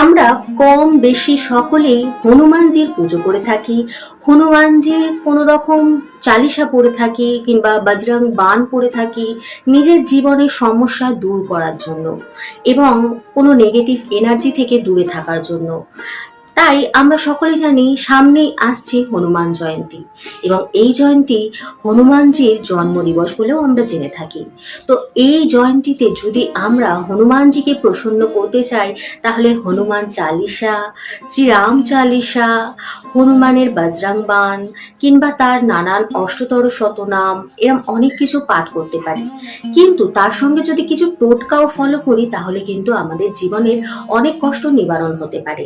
আমরা কম বেশি সকলেই হনুমানজির পুজো করে থাকি। হনুমানজির কোনো রকম চালিসা পড়ে থাকি কিংবা বজরং বান পড়ে থাকি নিজের জীবনের সমস্যা দূর করার জন্য এবং কোনো নেগেটিভ এনার্জি থেকে দূরে থাকার জন্য। তাই আমরা সকলে জানি সামনেই আসছে হনুমান জয়ন্তী। এবং এই জয়ন্তী হনুমানজির জন্মদিবস বলেও আমরা জেনে থাকি। তো এই জয়ন্তীতে যদি আমরা হনুমানজিকে প্রসন্ন করতে চাই, তাহলে হনুমান চালিসা শ্রীরাম চালিসা হনুমানের বজরাং বান কিংবা তার নানান অষ্টতর শতনাম, এরম অনেক কিছু পাঠ করতে পারি। কিন্তু তার সঙ্গে যদি কিছু টোটকাও ফলো করি, তাহলে কিন্তু আমাদের জীবনের অনেক কষ্ট নিবারণ হতে পারে।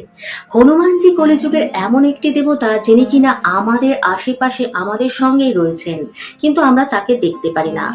হনুমানজি কলিযুগের এমন একটি দেবতা যিনি কিনা আমাদের আশেপাশে আমাদের সঙ্গেই রয়েছেন, কিন্তু আমরা তাকে দেখতে পারি না।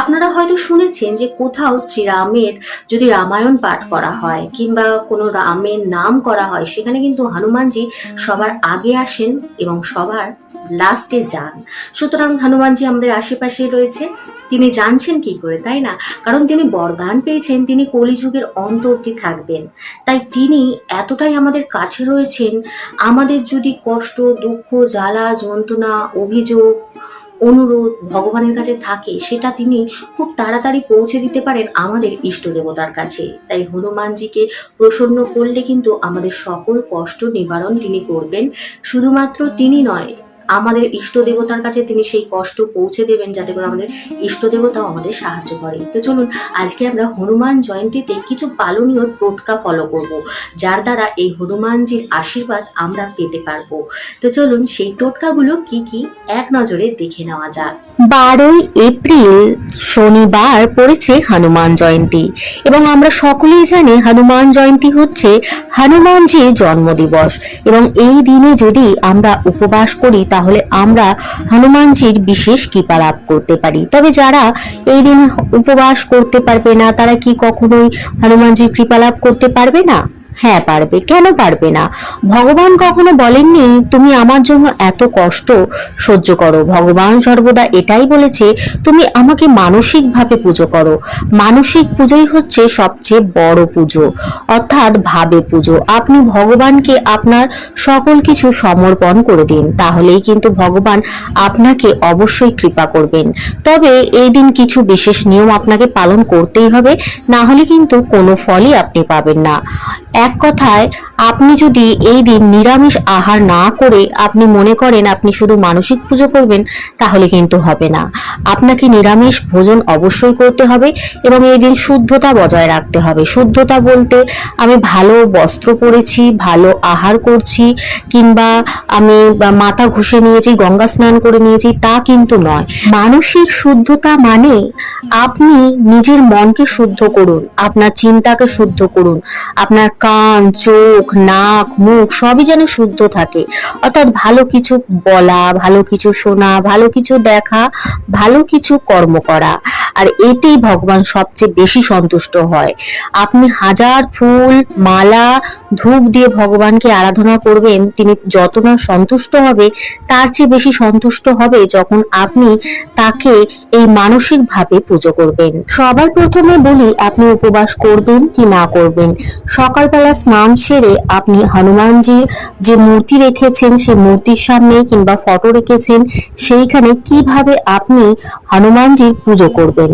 আপনারা হয়তো শুনেছেন যে কোথাও শ্রীরামের যদি রামায়ণ পাঠ করা হয় কিংবা কোনো রামের নাম করা হয়, সেখানে কিন্তু হনুমানজি সবার আগে আসেন এবং সবার লাস্টে যান। সুতরাং হনুমানজি আমাদের আশেপাশে রয়েছে। তিনি জানছেন কি করে, তাই না? কারণ তিনি বরদান পেয়েছেন, তিনি কলিযুগের অন্ত অব্দি থাকবেন। তাই তিনি এতটাই আমাদের কাছে রয়েছেন, আমাদের যদি কষ্ট, দুঃখ, জ্বালা, যন্ত্রণা, অভিযোগ, অনুরোধ ভগবানের কাছে থাকে, সেটা তিনি খুব তাড়াতাড়ি পৌঁছে দিতে পারেন আমাদের ইষ্ট দেবতার কাছে। তাই হনুমানজিকে প্রসন্ন করলে কিন্তু আমাদের সকল কষ্ট নিবারণ তিনি করবেন। শুধুমাত্র তিনি নয় আমাদের ইষ্ট দেবতার কাছে তিনি সেই কষ্ট পৌঁছে দেবেন যাতে করে আমাদের ইষ্ট দেবতাও আমাদের সাহায্য করে। তো চলুন, আজকে আমরা হনুমান জয়ন্তীতে কিছু পালনীয় টোটকা ফলো করব, যার দ্বারা এই হনুমানজির আশীর্বাদ আমরা পেতে পারব। তো চলুন, সেই টোটকাগুলো কি কি এক নজরে দেখে নেওয়া যাক। বারোই এপ্রিল শনিবার পড়েছে হনুমান জয়ন্তী, এবং আমরা সকলেই জানি হনুমান জয়ন্তী হচ্ছে হনুমানজির জন্মদিবস, এবং এই দিনে যদি আমরা উপবাস করি তাহলে আমরা হনুমানজির বিশেষ কৃপা লাভ করতে পারি। তবে যারা এই দিন উপবাস করতে পারবে না, তারা কি কখনোই হনুমানজির কৃপা লাভ করতে পারবে না? হ্যাঁ পারবে। কেন পারবে না? ভগবান কখনো বলেননি, তুমি আমার জন্য এত কষ্ট সহ্য করো। ভগবান সর্বদা এটাই বলেছে, তুমি আমাকে মানসিকভাবে পুজো করো। মানসিক পুজোই হচ্ছে সবচেয়ে বড় পুজো, অর্থাৎ ভাবে পুজো। আপনি ভগবানকে আপনার সকল কিছু সমর্পণ করে দিন, তাহলেই কিন্তু ভগবান আপনাকে অবশ্যই কৃপা করবেন। তবে এই দিন কিছু বিশেষ নিয়ম আপনাকে পালন করতেই হবে, না হলে কিন্তু কোনো ফলই আপনি পাবেন না। এক কথায়, আপনি যদি এই দিন নিরামিষ আহার না করে আপনি মনে করেন আপনি শুধু মানসিক পুজো করবেন, তাহলে কিন্তু হবে না। আপনাকে নিরামিষ ভোজন অবশ্যই করতে হবে এবং এই দিন শুদ্ধতা বজায় রাখতে হবে। শুদ্ধতা বলতে, আমি ভালো বস্ত্র পরেছি, ভালো আহার করছি, কিংবা আমি মাথা ঘষে নিয়েছি, গঙ্গা স্নান করে নিয়েছি, তা কিন্তু নয়। মানসিক শুদ্ধতা মানে আপনি নিজের মনকে শুদ্ধ করুন, আপনার চিন্তাকে শুদ্ধ করুন, আপনার কান, চোখ, নাক, মুখ সবই যেন শুদ্ধ থাকে। অর্থাৎ ভালো কিছু বলা, ভালো কিছু শোনা, ভালো কিছু দেখা, ভালো কিছু কর্ম করা। আর এতেই ভগবান সবচেয়ে বেশি সন্তুষ্ট হয়। আপনি হাজার ফুল, মালা, ধূপ দিয়ে ভগবানকে আরাধনা করবেন, তিনি যত না সন্তুষ্ট হবে, তার চেয়ে বেশি সন্তুষ্ট হবে যখন আপনি তাকে এই মানসিকভাবে পুজো করবেন। সবার প্রথমে বলি, আপনি উপবাস করবেন কি না করবেন? সকালবেলা স্নান সেরে আপনি হনুমানজির যে মূর্তি রেখেছেন সেই মূর্তির সামনে কিংবা ফটো রেখেছেন, সেইখানে কীভাবে আপনি হনুমানজির পুজো করবেন?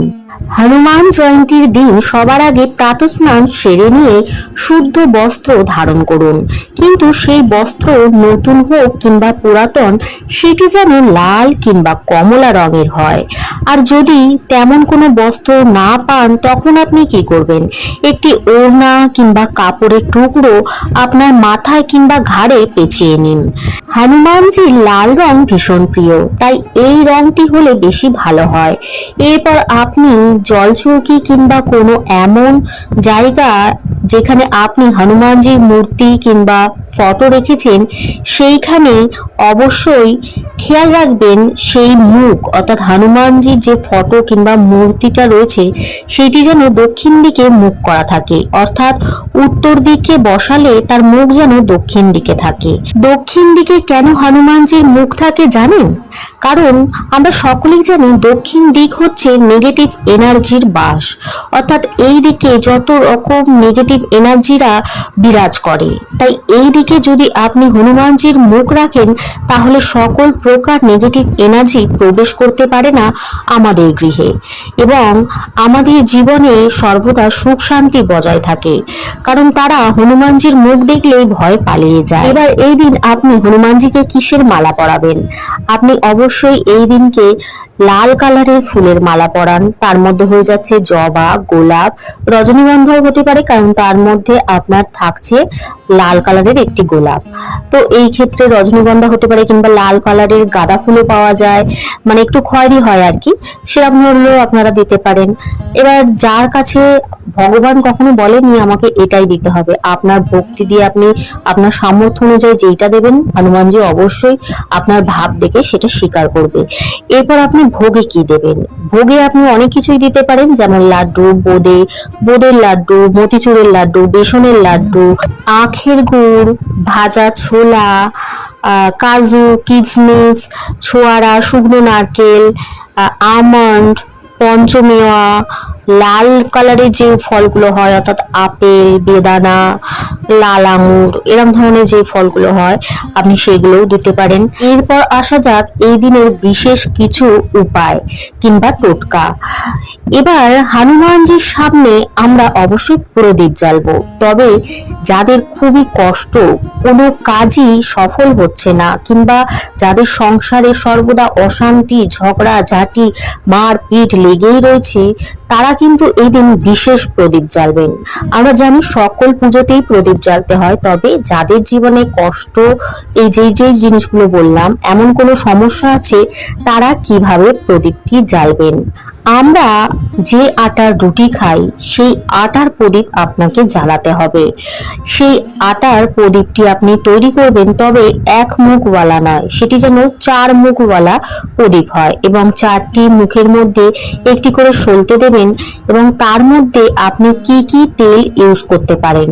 হনুমান জয়ন্তীর দিন সবার আগে প্রাতস্নান সেরে নিয়ে শুদ্ধ বস্ত্র ধারণ করুন। কিন্তু সেই বস্ত্র নতুন হোক কিংবা পুরাতন, সেটি যেন লাল কিংবা কমলা রঙের হয়। আর যদি তেমন কোনো বস্ত্র না পান, তখন আপনি কি করবেন? একটি ওড়না কিংবা কাপড়ের টুকরো আপনার মাথায় কিংবা ঘাড়ে পেঁচিয়ে নিন। হনুমানজির লাল রং ভীষণ প্রিয়, তাই এই রংটি হলে বেশি ভালো হয়। এরপর আপনি জলচৌকি কিংবা কোনো এমন জায়গা যেখানে আপনি হনুমানজির মূর্তি কিংবা ফটো রেখেছেন, সেইখানে অবশ্যই খেয়াল রাখবেন সেই মুখ, অর্থাৎ হনুমানজির যে ফটো কিংবা মূর্তিটা রয়েছে, সেটি যেন দক্ষিণ দিকে মুখ করা থাকে, অর্থাৎ উত্তর দিকে বসালে তার মুখ যেন দক্ষিণ দিকে থাকে। দক্ষিণ দিকে কেন হনুমানজির মুখ থাকে জানেন? কারণ আমরা সকলেই জানি দক্ষিণ দিক হচ্ছে নেগেটিভ এনার্জির বাস। অর্থাৎ এই দিকে যত রকম নেগেটিভ এনার্জিরা বিরাজ করে। তাই এই দিকে যদি আপনি হনুমানজির মুখ রাখেন, তাহলে সকল প্রকার নেগেটিভ এনার্জি প্রবেশ করতে পারে না আমাদের গৃহে। এবং আমাদের জীবনে সর্বদা সুখ শান্তি বজায় থাকে। কারণ তারা হনুমানজির মুখ দেখলেই ভয় পালিয়ে যায়। এবার এই দিন আপনি হনুমানজিকে কিসের মালা পরাবেন? আপনি অবশ্যই এই দিনকে লাল কালারের ফুলের মালা পরান। তার মধ্যে হয়ে যাচ্ছে জবা, গোলাপ, রজনীগন্ধাও হতে পারে, কারণ তার মধ্যে আপনার থাকছে লাল কালারের একটি গোলাপ। তো এই ক্ষেত্রে রজনীগন্ধা হতে পারে কিংবা লাল কালারের গাঁদা ফুলও পাওয়া যায়। মানে একটু খয়েরি হয় আর কি। সেরকম হলেও আপনারা দিতে পারেন। এবার যার কাছে ভগবান কখনো বলেননি আমাকে এটাই দিতে হবে। আপনার ভক্তি দিয়ে আপনি আপনার সামর্থ্য অনুযায়ী যেইটা দেবেন, হনুমানজি অবশ্যই আপনার ভাব দেখে সেটা স্বীকার করবে। এরপর আপনি ভোগে কি দেবেন? ভোগে আপনি অনেক কিছুই দিতে পারেন, যেমন লাড্ডু, বোঁদে, বোঁদের লাড্ডু, মতিচুরের লাড্ডু, বেসনের লাড্ডু, আখের গুড়, ভাজা ছোলা কাজু কিশমিশ ছোয়ারা, শুকনো নারকেল আমন্ড পঞ্চমেওয়া লাল কালারের যে ফলগুলো হয়, অর্থাৎ আপেল, বেদানা, লাল আঙুর এরকম ধরনের যে ফলগুলো হয়, আপনি সেগুলোও দিতে পারেন। এরপর আসা যাক এই দিনের বিশেষ কিছু উপায় কিংবা টোটকা। এবার হনুমানজির সামনে আমরা অবশ্যই প্রদীপ জ্বালবো। তবে যাদের খুবই কষ্ট, কোনো কাজই সফল হচ্ছে না, কিংবা যাদের সংসারে সর্বদা অশান্তি, ঝগড়া, ঝাঁটি, মারপিট লেগেই রয়েছে, তারা কিন্তু এই দিন বিশেষ প্রদীপ জ্বালবেন। আমরা জানি সকল পুজোতেই প্রদীপ জ্বালতে হয়, তবে যাদের জীবনে কষ্ট, এই যে যে জিনিসগুলো বললাম, এমন কোনো সমস্যা আছে, তারা কীভাবে প্রদীপটি জ্বালবেন? আমরা যে আটার রুটি খাই, সেই আটার প্রদীপ আপনাকে জ্বালাতে হবে। সেই আটার প্রদীপটি আপনি তৈরি করবেন, তবে এক মুখওয়ালা নয়, সেটি যেন চার মুখওয়ালা প্রদীপ হয় এবং চারটি মুখের মধ্যে একটি করে সলতে দেবেন এবং তার মধ্যে আপনি কি কি তেল ইউজ করতে পারেন।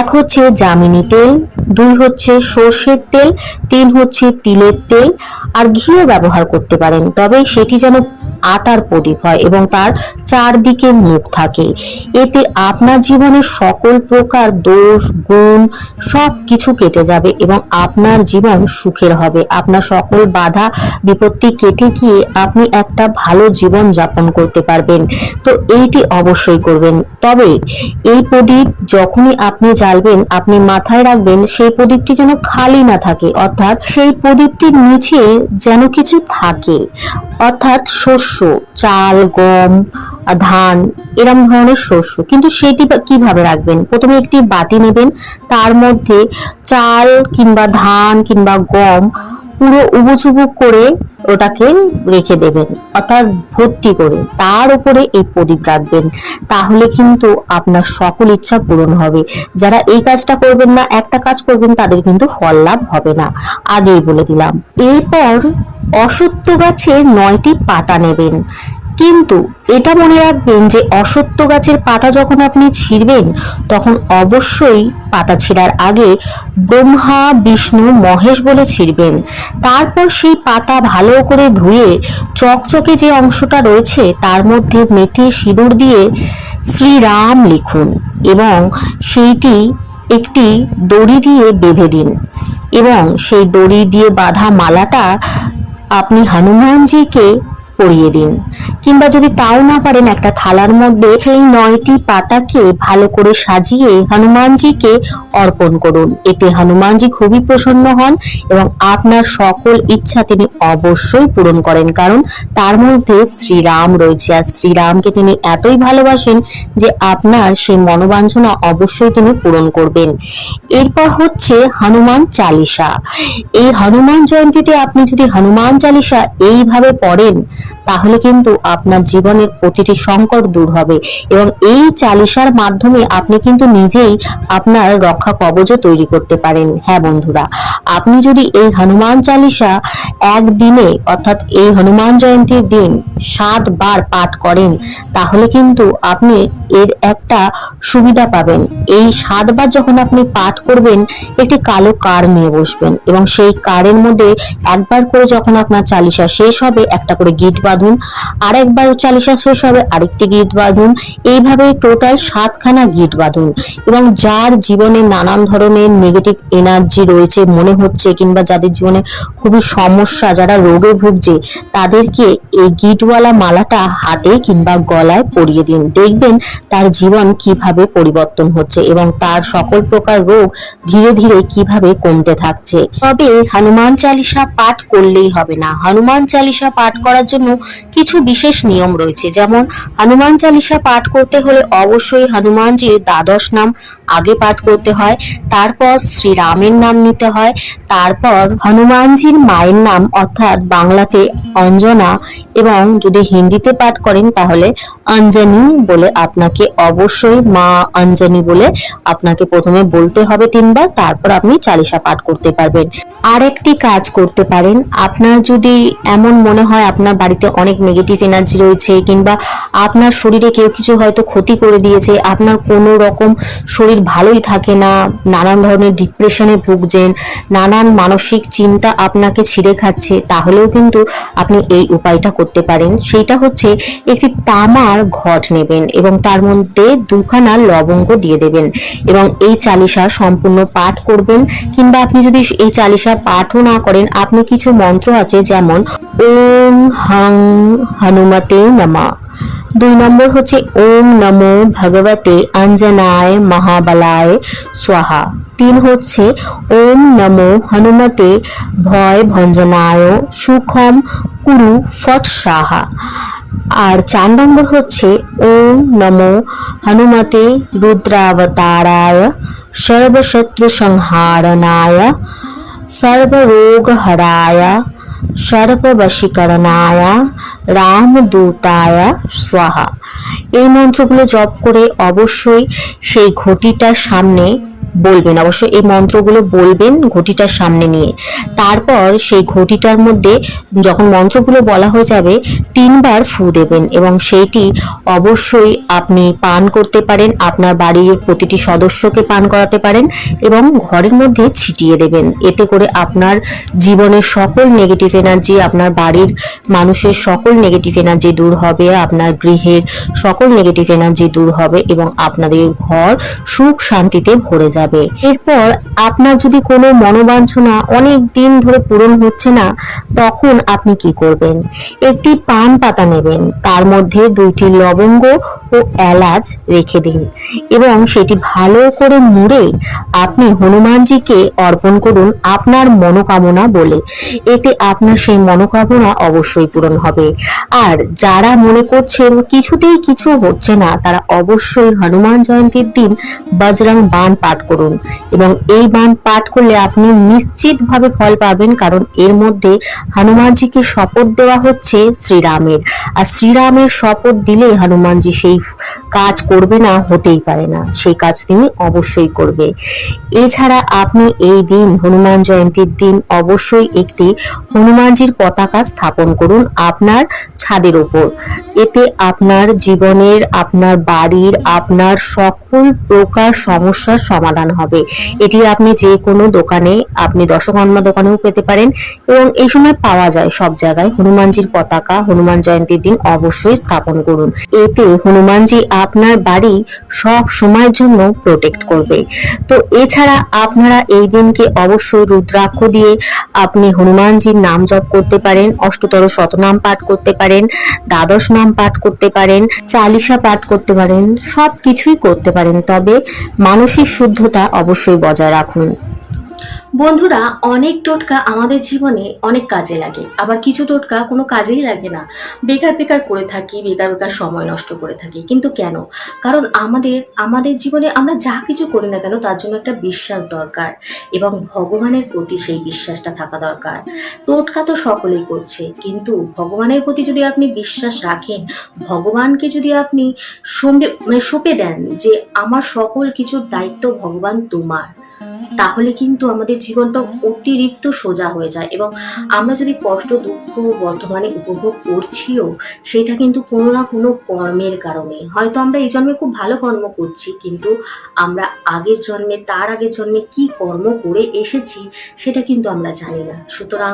এক হচ্ছে জামিনি তেল, দুই হচ্ছে সর্ষের তেল, তিন হচ্ছে তিলের তেল, আর ঘিও ব্যবহার করতে পারেন, তবে সেটি যেন আটার প্রদীপ হয় এবং তার চারদিকে মুখ থাকে। এতে আপনার জীবনের সকল প্রকার দোষ, গুণ সব কিছু কেটে যাবে এবং আপনার জীবন সুখের হবে। আপনার সকল বাধা, বিপত্তি কেটে গিয়ে আপনি একটা ভালো জীবন যাপন করতে পারবেন। তো এইটি অবশ্যই করবেন। তবে এই প্রদীপ যখনই আপনি জ্বালবেন, আপনি মাথায় রাখবেন সেই প্রদীপটি যেন খালি না থাকে। অর্থাৎ সেই প্রদীপটির নিচে যেন কিছু থাকে। অর্থাৎ শস্য চাল, গম ধান, এরম ধরনের শস্য। কিন্তু সেটি কীভাবে রাখবেন? প্রথমে একটি বাটি নেবেন, তার মধ্যে চাল কিংবা ধান কিংবা গম পুরো উবুচুবু করে ওটাকে রেখে দেবেন, অর্থাৎ ভর্তি করে তার উপরে এই প্রদীপ রাখবেন। তাহলে কিন্তু আপনার সকল ইচ্ছা পূরণ হবে। যারা এই কাজটা করবেন না, একটা কাজ করবেন, তাদের কিন্তু ফল লাভ হবে না। আগেই বলে দিলাম। এরপর অসত্য গাছের নয়টি পাতা নেবেন। কিন্তু এটা মনে রাখবেন যে অসত্য গাছের পাতা যখন আপনি ছিঁড়বেন, তখন অবশ্যই পাতা ছিঁড়ার আগে ব্রহ্মা, বিষ্ণু, মহেশ বলে ছিঁড়বেন। তারপর সেই পাতা ভালো করে ধুয়ে চকচকে যে অংশটা রয়েছে, তার মধ্যে মেটে সিঁদুর দিয়ে শ্রীরাম লিখুন এবং সেইটি একটি দড়ি দিয়ে বেঁধে দিন এবং সেই দড়ি দিয়ে বাঁধা মালাটা আপনি হনুমানজিকে পরিয়ে দিন। কিংবা যদি তাও না পারেন একটা থালার মধ্যে সেই নয়টি পাতাকে ভালো করে সাজিয়ে হনুমানজিকে অর্পণ করুন। এতে হনুমানজি খুবই প্রসন্ন হন এবং আপনার সকল ইচ্ছা তিনি অবশ্যই পূরণ করেন। কারণ তার মধ্যে শ্রীরাম রয়েছে। আর শ্রীরামকে তিনি এতই ভালোবাসেন যে আপনার সেই মনোবাঞ্ছনা অবশ্যই তিনি পূরণ করবেন। এরপর হচ্ছে হনুমান চালিসা। এই হনুমান জয়ন্তীতে আপনি যদি হনুমান চালিসা এইভাবে পড়েন তাহলে কিন্তু আপনার জীবনের প্রতিটি সংকট দূর হবে। এবং এই চালিসার মাধ্যমে আপনি কিন্তু নিজেই আপনার রক্ষা কবচও তৈরি করতে পারেন। হ্যাঁ বন্ধুরা, আপনি যদি এই হনুমান চালিসা একদিনে, অর্থাৎ এই হনুমান জয়ন্তীর দিন সাতবার পাঠ করেন, তাহলে কিন্তু আপনি এর একটা সুবিধা পাবেন। এই সাতবার যখন আপনি পাঠ করবেন, একটি কালো কার নিয়ে বসবেন এবং সেই কারের মধ্যে একবার করে যখন আপনার চালিশা শেষ হবে, একটা করে গিট বাঁধুন। আর একবার চালিসা শেষ হবে, আরেকটি গিট বাঁধুন। এইভাবে টোটাল সাতখানা গিট বাঁধুন। এবং যার জীবনে নানান ধরনের নেগেটিভ এনার্জি রয়েছে, মনে হচ্ছে, কিংবা যাদের জীবনে খুবই সমস্যা, যারা রোগে ভুগছে, তাদেরকে এই গিটওয়ালা মালাটা হাতে কিংবা গলায় পরিয়ে দিন। দেখবেন তার জীবন কীভাবে পরিবর্তন হচ্ছে এবং তার সকল প্রকার রোগ ধীরে ধীরে কীভাবে কমতে থাকছে। তবে হনুমান চালিসা পাঠ করলেই হবে না। হনুমান চালিসা পাঠ করার জন্য কিছু বিশেষ নিয়ম রয়েছে। যেমন, হনুমান চালিসা পাঠ করতে হলে অবশ্যই হনুমানজির দ্বাদশ নাম আগে পাঠ করতে হয়, তারপর শ্রীরামের নাম নিতে হয়, তারপর হনুমানজির মায়ের নাম, অর্থাৎ বাংলাতে অঞ্জনা, এবং যদি হিন্দিতে পাঠ করেন তাহলে অঞ্জনী বলে আপনাকে অবশ্যই মা অঞ্জনী বলে আপনাকে প্রথমে বলতে হবে তিনবার, তারপর আপনি চালিসা পাঠ করতে পারবেন। আর একটি কাজ করতে পারেন। আপনার যদি এমন মনে হয় আপনার বাড়িতে অনেক নেগেটিভ এনার্জি রয়েছে কিংবা আপনার শরীরে কেউ কিছু হয়তো ক্ষতি করে দিয়েছে, আপনার কোনো রকম শরীর ভালোই থাকে না, নানান ধরনের ডিপ্রেশনে ভুগছেন, নানান মানসিক চিন্তা আপনাকে ছিঁড়ে খাচ্ছে, তাহলেও কিন্তু আপনি এই উপায়টা করতে পারেন। সেইটা হচ্ছে একটি তামার ঘট নেবেন এবং তার মধ্যে দুখানা লবঙ্গ দিয়ে দেবেন এবং এই চালিশা সম্পূর্ণ পাঠ করবেন কিংবা আপনি যদি এই চালিশা পাঠও না করেন, আপনি কিছু মন্ত্র আছে যেমন, ওম হং অং হনুমতে নমা দুই নম্বর হচ্ছে ওম নমো ভগবতে অঞ্জনায় মহাবলায় স্বাহা। তিন হচ্ছে ওম নমো হনুমতে ভয় ভঞ্জনায় সুখম কুরু ফট সাহা আর চার নম্বর হচ্ছে ওম নমো হনুমতে রুদ্রাবতারায় সর্বশত্রু সংহারণায় সর্বরোগ হরায় সর্ববশীকরণায় রামদূতায় স্বাহা। এই মন্ত্রগুলো জপ করে অবশ্যই সেই ঘটিটার সামনে বলবেন। অবশ্যই এই মন্ত্রগুলো বলবেন ঘটিটার সামনে নিয়ে। তারপর সেই ঘটিটার মধ্যে যখন মন্ত্রগুলো বলা হয়ে যাবে, তিনবার ফু দেবেন এবং সেইটি অবশ্যই আপনি পান করতে পারেন, আপনার বাড়ির প্রতিটি সদস্যকে পান করাতে পারেন এবং ঘরের মধ্যে ছিটিয়ে দেবেন। এতে করে আপনার জীবনের সকল নেগেটিভ এনার্জি আপনার বাড়ির মানুষের সকল নেগেটিভ এনার্জি দূর হবে, আপনার গৃহের সকল নেগেটিভ এনার্জি দূর হবে এবং আপনাদের ঘর সুখ শান্তিতে ভরে যাবে। এরপর আপনার যদি কোনো মনোবাঞ্ছনা অনেক দিন ধরে পূরণ হচ্ছে না, তখন আপনি কি করবেন? একটি পান পাতা নেবেন। তার মধ্যে দুইটি লবঙ্গ ও এলাচ রেখে দিন এবং সেটি ভালো করে মুড়ে আপনি হনুমানজিকে অর্পণ করুন আপনার মনোকামনা বলে। এতে আপনার সেই মনোকামনা অবশ্যই পূরণ হবে। আর যারা মনে করছেন কিছুতেই কিছু হচ্ছে না, তারা অবশ্যই হনুমান জয়ন্তীর দিন বজরং বান পাঠ করুন। এবং এই বান পাঠ করলে আপনি নিশ্চিতভাবে ফল পাবেন, কারণ এর মধ্যে হনুমানজিকে শপথ দেওয়া হচ্ছে শ্রীরামের। আর শ্রীরামের শপথ দিলে হনুমানজি সেই কাজ করবে না, হতেই পারে না। সেই কাজ তিনি অবশ্যই করবে। এছাড়া আপনি এই দিন, হনুমান জয়ন্তীর দিন, অবশ্যই একটি হনুমানজির পতাকা স্থাপন করুন আপনার ছাদের ওপর। এতে আপনার জীবনের, আপনার বাড়ির, আপনার সকল প্রকার সমস্যার সমাধান হবে। এটি আপনি যে কোনো দোকানে, আপনি দশকর্মা দোকানেও পেতে পারেন এবং এই সময় পাওয়া যায় সব জায়গায়। হনুমানজির পতাকা, হনুমান জয়ন্তীর দিন অবশ্যই স্থাপন করুন। এতে হনুমানজি আপনার বাড়ি সব সময়ের জন্য প্রোটেক্ট করবে। তো এছাড়া আপনারা এই দিনকে অবশ্যই রুদ্রাক্ষ দিয়ে আপনি হনুমানজির নাম জপ করতে পারেন, অষ্টতর শতনাম পাঠ করতে পারেন, দ্বাদশ নাম পাঠ করতে পারেন, চালিশা পাঠ করতে পারেন সব কিছুই করতে পারেন। তবে মানসিক শুদ্ধতা অবশ্যই বজায় রাখুন। বন্ধুরা, অনেক টোটকা আমাদের জীবনে অনেক কাজে লাগে। আবার কিছু টোটকা কোনো কাজেই লাগে না। বেকার বেকার করে থাকি, বেকার বেকার সময় নষ্ট করে থাকি। কিন্তু কেন? কারণ আমাদের আমাদের জীবনে আমরা যা কিছু করি না কেন, তার জন্য একটা বিশ্বাস দরকার। এবং ভগবানের প্রতি সেই বিশ্বাসটা থাকা দরকার। টোটকা তো সকলেই করছে। কিন্তু ভগবানের প্রতি যদি আপনি বিশ্বাস রাখেন, ভগবানকে যদি আপনি মানে সঁপে দেন যে, আমার সকল কিছুর দায়িত্ব ভগবান তোমার। তাহলে কিন্তু আমাদের জীবনটা অতিরিক্ত সোজা হয়ে যায়। এবং আমরা যদি কষ্ট, দুঃখ বর্তমানে উপভোগ করছিও, সেটা কিন্তু কোনো না কোনো কর্মের কারণে। হয়তো আমরা এই জন্মে খুব ভালো কর্ম করছি, কিন্তু আমরা আগের জন্মে, তার আগের জন্মে কি কর্ম করে এসেছি, সেটা কিন্তু আমরা জানি না। সুতরাং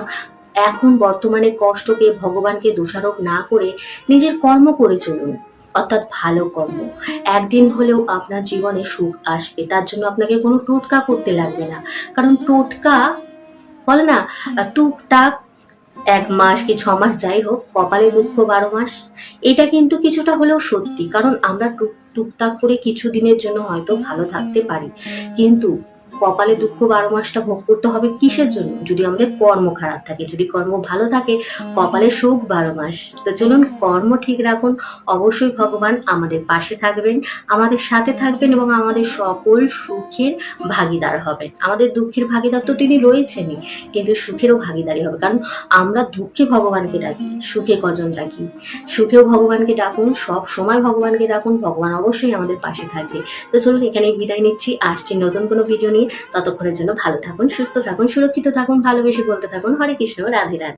এখন বর্তমানে কষ্ট পেয়ে ভগবানকে দোষারোপ না করে নিজের কর্ম করে চলুন। অর্থাৎ ভালো কর্ম। একদিন হলেও আপনার জীবনে সুখ আসবে। তার জন্য আপনাকে কোনো টোটকা করতে লাগবে না। কারণ টোটকা বলে না, টুকটাক এক মাস কি ছ মাস যাই হোক, কপালে দুঃখ বারো মাস, এটা কিন্তু কিছুটা হলেও সত্যি। কারণ আমরা টুক টুকটাক করে কিছু দিনের জন্য হয়তো ভালো থাকতে পারি। কিন্তু কপালে দুঃখ বারো মাসটা ভোগ করতে হবে কিসের জন্য? যদি আমাদের কর্ম খারাপ থাকে, যদি কর্ম ভালো থাকে, কপালে সুখ বারো মাস। তো চলুন, কর্ম ঠিক রাখুন। অবশ্যই ভগবান আমাদের পাশে থাকবেন, আমাদের সাথে থাকবেন এবং আমাদের সকল সুখের ভাগিদার হবেন। আমাদের দুঃখের ভাগিদার তো তিনি রয়েছেনই, কিন্তু সুখেরও ভাগিদারি হবে। কারণ আমরা দুঃখে ভগবানকে ডাকি, সুখে কজন ডাকি? সুখেও ভগবানকে ডাকুন, সব সময় ভগবানকে ডাকুন, ভগবান অবশ্যই আমাদের পাশে থাকবে। তো চলুন এখানে বিদায় নিচ্ছি। আসছি নতুন কোনো ভিডিও নিয়ে। ততক্ষণের জন্য ভালো থাকুন, সুস্থ থাকুন, সুরক্ষিত থাকুন, ভালোবেসে বলতে থাকুন, হরে কৃষ্ণ, রাধে রাধে।